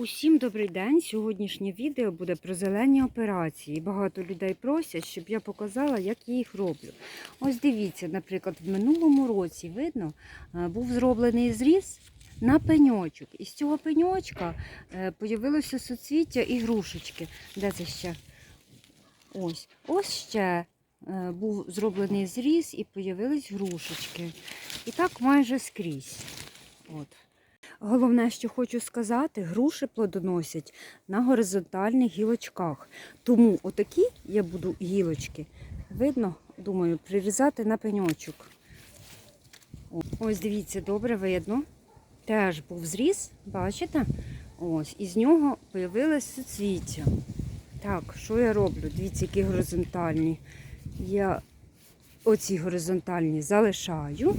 Усім добрий день! Сьогоднішнє відео буде про зелені операції. Багато людей просять, щоб я показала, як я їх роблю. Ось дивіться, наприклад, в минулому році видно, е, був зроблений зріз на пеньочок. І з цього пеньочка е, появилося суцвіття і грушечки. Де це ще? Ось. Ось ще е, був зроблений зріз і появились грушечки. І так майже скрізь. От. Головне, що хочу сказати, груші плодоносять на горизонтальних гілочках. Тому отакі я буду гілочки, видно, думаю, прирізати на пеньочок. Ось дивіться, добре видно. Теж був зріз, бачите? Ось, і з нього появилось суцвіття. Так, що я роблю? Дивіться, які горизонтальні. Я оці горизонтальні залишаю.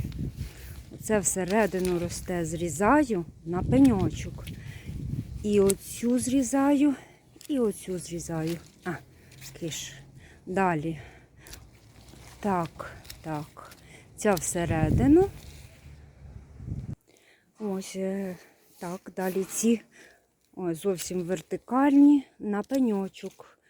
Це всередину росте, зрізаю на пеньочок. І оцю зрізаю, і оцю зрізаю. А, киш. Далі. Так, так. Ця всередину. Ось е, так, далі ці ось, зовсім вертикальні на пеньочок.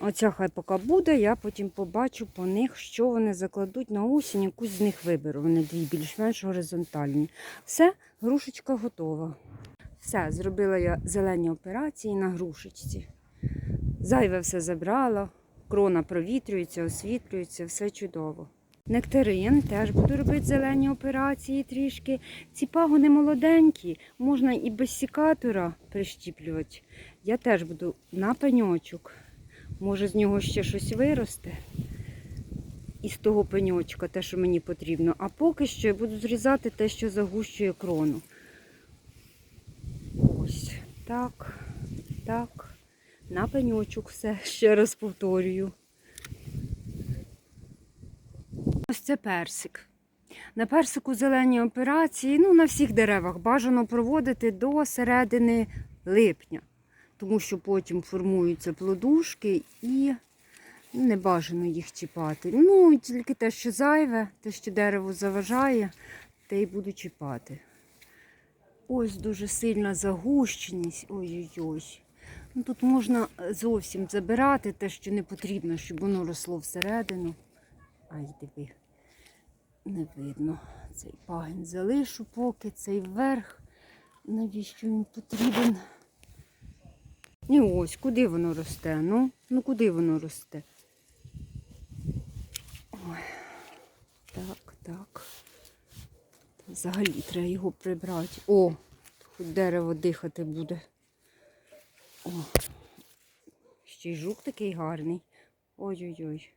Оця хай поки буде, я потім побачу по них, що вони закладуть на осінь, якусь з них виберу. Вони дві більш-менш горизонтальні. Все, грушечка готова. Все, зробила я зелені операції на грушечці. Зайве все забрала, крона провітрюється, освітлюється, все чудово. Нектарин теж буду робити зелені операції трішки. Ці пагони молоденькі, можна і без сікатора прищіплювати. Я теж буду на пеньочок. Може, з нього ще щось виросте. Із того пеньочка, те, що мені потрібно. А поки що я буду зрізати те, що загущує крону. Ось так, так. На пеньочок все, ще раз повторюю. Ось це персик. На персику зелені операції, ну, на всіх деревах бажано проводити до середини липня тому що потім формуються плодушки і не бажано їх чіпати. Ну, тільки те, що зайве, те, що дерево заважає, те й буду чіпати. Ось дуже сильна загущеність. Ой-ой-ой. Ну, Тут можна зовсім забирати те, що не потрібно, щоб воно росло всередину. Ай, диви, не видно. Цей пагін залишу поки, цей верх. Навіщо він потрібен? І ось, куди воно росте? Ну, ну куди воно росте? Ой, так, так. Взагалі треба його прибрати. О, хоч дерево дихати буде. О, ще й жук такий гарний. Ой-ой-ой.